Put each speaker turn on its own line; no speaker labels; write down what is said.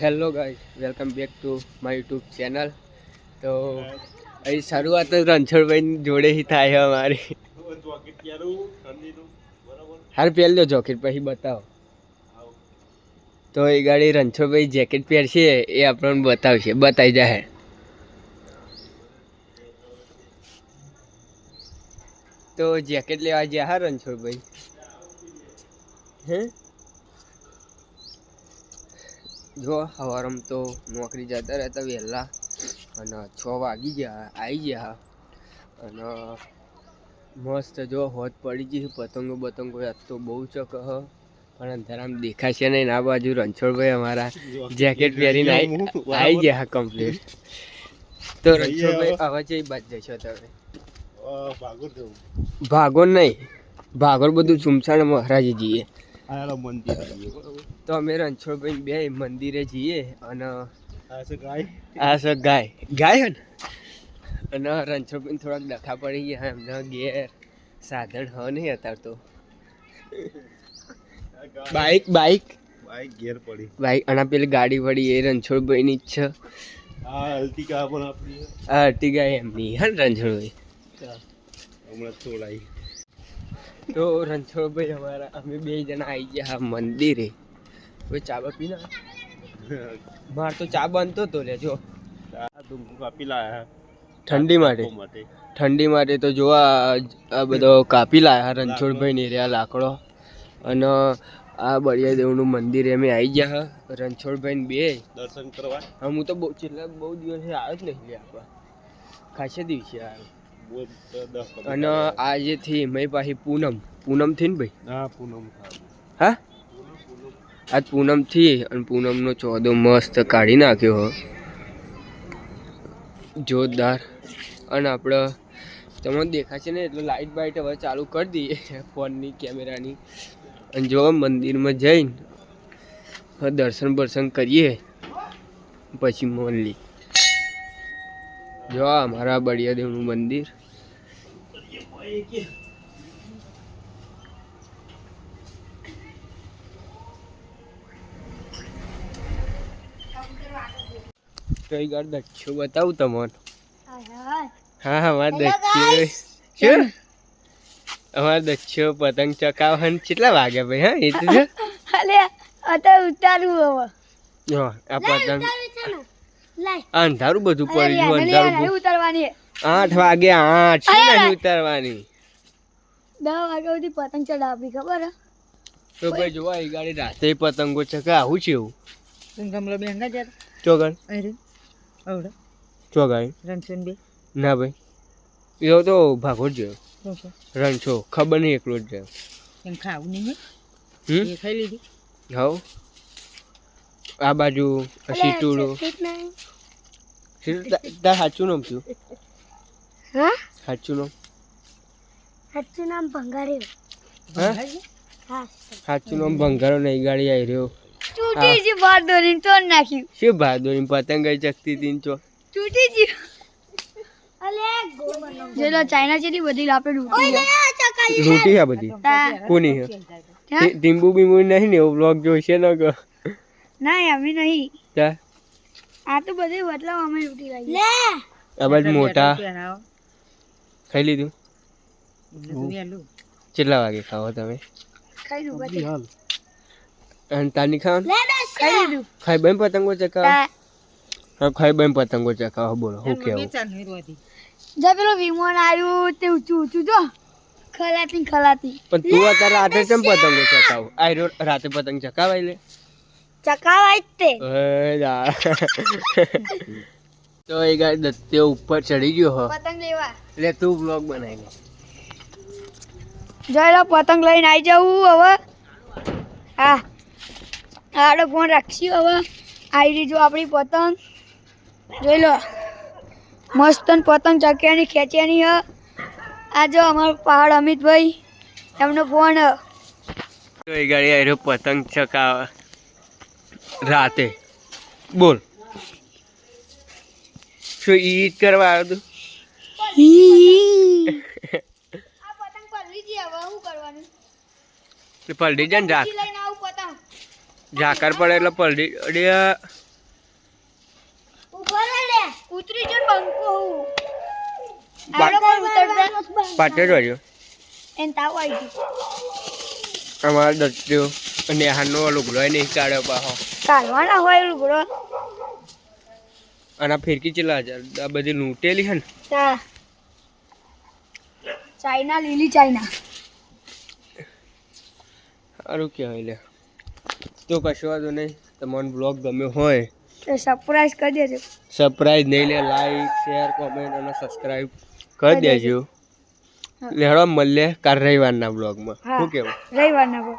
Hello guys welcome back to my YouTube channel તો અહીં શરૂઆત જ રણછોડભાઈ જોડેથી થાય છે અમારી. હાર પહેર લો જોકેટ પછી બતાવો. તો એ ગાડી રણછોડભાઈ જેકેટ પહેરશે, એ આપણને બતાવશે બતાવી જાહે. તો જેકેટ લેવા જ્યાં હા રણછોડભાઈ? હે? જો સવારમાં તો નોકરી જતા રહેતા વહેલા અને છ વાગી ગયા આવી ગયા. અને મસ્ત જો હોત પડી ગઈ પતંગો બતંગો યાદ તો બહુ ચક પણ અંધારામાં દેખાશે નહીં આ બાજુ રણછોડભાઈ અમારા જેકેટ પહેરીને આવી આવી ગયા કમ્પ્લીટ તો રણછોડભાઈ હવે. જઈ બાદ જશો તમે. ભાગોર નહીં. ભાગોર બધું સુમસાણ મહારાજે જઈએ તો અમે રણછોડભાઈ બે મંદિરે જઈએ અને આ છે ગાય. ગાય. હે ને? અને રણછોડભાઈ થોડાક ડખા પડી ગયા એમના ગેર સાધન હ નહીં અત્યારે તો. Bike bike.
ગેર પડી.
બાઈક અને પેલી ગાડી પડી એ રણછોડભાઈની જ છે.
આ અલ્ટિકા પણ આપણી
આ અર્ટિગા એમની હે રણછોડભાઈ?
હમણાં તોડાઈ
તો રણછોડભાઈ અમારા અમે બે જણા આવી ગયા મંદિરે. કોઈ ચા બા પીના માર તો ચા બનતો તો લે જો. ઠંડી માટે. ઠંડી માટે તો જોવા આ આ બધો કાપી લાયા રણછોડભાઈ ને રહ્યા લાકડો. અને આ બળિયા દેવનું મંદિર અમે આવી ગયા હા રણછોડભાઈ ને બે.
દર્શન કરવા.
હા હું તો બહુ છેલ્લા બહુ દિવસે આવ્યો જ નહીં લે આપવા ખાસે દિવસે આવ્યો.
બહુ આજે થી
અને મેં પાછી પૂનમ પૂનમથી ને ભાઈ?
હા પૂનમ
હા? આજ પૂનમથી અને પૂનમનો ચોદો મસ્ત કાઢી નાખ્યો હો. જોરદાર. અને આપણે તમને દેખાશે ને એટલે લાઇટ બાઇટ હવે ચાલુ કરી દઈએ ફોનની કેમેરાની. અને જો મંદિરમાં જઈને દર્શન બર્શન કરીએ પછી મોનલી જો અમારા અમારા બળિયાદેવનું મંદિર. કઈ ગાડ દખ્યો બતાવું તમને? હા હા મારે દચ્છો શું? અમારે દખ્યો પતંગ ચકાવવાનું કેટલા વાગ્યા ભાઈ હા એ તો
અલે અત્યારે ઉતારું હવે.
હા, આ પતંગ આ અંધારું બધું પડી ગયું અંધારું.
ઉતારવાની.
આઠ વાગે આઠ
છે
નહીં ઉતારવાની?
દસ વાગ્યા સુધી પતંગ ચડાવી ખબર હે?
તો ભાઈ જોવા એ ગાડી રાતે પતંગો ચકા આવું છે એવું?
ગમલો બેંગા જર
ચોગણ?
અરે આવડે.
ચોગાઈ
રણસન બે.
ના ભાઈ. એવો તો ભાગો જ ગયો. રણછો ખબર નહીં એકલો જ ગયો.
એમ ખાવું નહીં
હમ?
એ ખાઈ લીધી.
હવ. આ બાજુ સીટુડું તાર સાચું નામ શું?
હા?
સાચું નામ?
સાચું નામ ભંગારે.
હા? સાચું નામ ભંગારો નહીં ગાડી આવી રહ્યો.
ચૂંટીજી બાર દોરીને તોડ નાખ્યું.
શું ભાદોરી પતંગ ચકતી તીન ચો
ચૂંટીજી જેલો ચાઇના જેની બધી આપણે લૂટી
રોટી આ બધી? કોની હે? ટીમ્બુ બીમ્બુ નહીં ને એવો બ્લોગ જોઈશે ને કે?
ના અમે નહીં. આ તો બધે બદલાવ અમે લૂટી લાવી લે.
આ મોટા. ખાઈ લીધું? કેટલા વાગે ખાવો તમે?
ખાઈ પછી.
અને તાની ખાવાનું?
ખાઈ લીધું.
ખાઈ બેન પતંગો ચકાવો હા. ખાઈ બેન પતંગો ચકાવો બોલો હું કેવું?
જો પેલો વિમાન આવ્યું તે ઊંચું ઊંચું જો. ખલાતી ખલાતી.
પણ તું અત્યારે રાતે કેમ પતંગો ચકાવો આ રાતે પતંગ ચકાવાય લે.
ચકાવાય તે.
તો એ ગાય દત્તે ઉપર ચડી ગયો હો.
પતંગ લેવા.
એટલે તું બ્લોગ બનાવી લે.
જોઈ લો પતંગ લઈને આવી જવું હવે. હા. આડો ફોન રાખશું હવે. આવી રહી જો આપણી પતંગ. જોઈ લો. મસ્ત ન પતંગ ચક્યાની ખેંચ્યાની હ. આ જો અમારો પહાડ અમિતભાઈ. એમનો ફોન હ.
તો એ ગાડી આવ્યો પતંગ ચકાવ. રાતે. બોલ. શું ઈદ કરવા આવ્યો તું? પલટી જાય ને
પતંગ
ઝાકર પડે એટલે પલડી અડ્યા પાટે
ગયો.
અમારા દત્યો અને હાનો લુગડો નહીં કાઢ્યો પાછો.
કાઢવાના હોય લુગડો
અને ફિરકી ચેલા આ બધી લૂંટેલી છે ને?
ચાઇના લીલી ચાઇના
સારું કહેવાય લે. તો કશું વાંધો નહીં. તમારો બ્લોગ ગમ્યો હોય
તો સરપ્રાઈઝ કરી દેજો.
સરપ્રાઈઝ નહીં લે લાઈક શેર કોમેન્ટ અને સબસ્ક્રાઈબ કરી
દેજો.
લેડો મળીએ કાલ રવિવારના બ્લોગમાં. શું કેવું
રવિવારના પર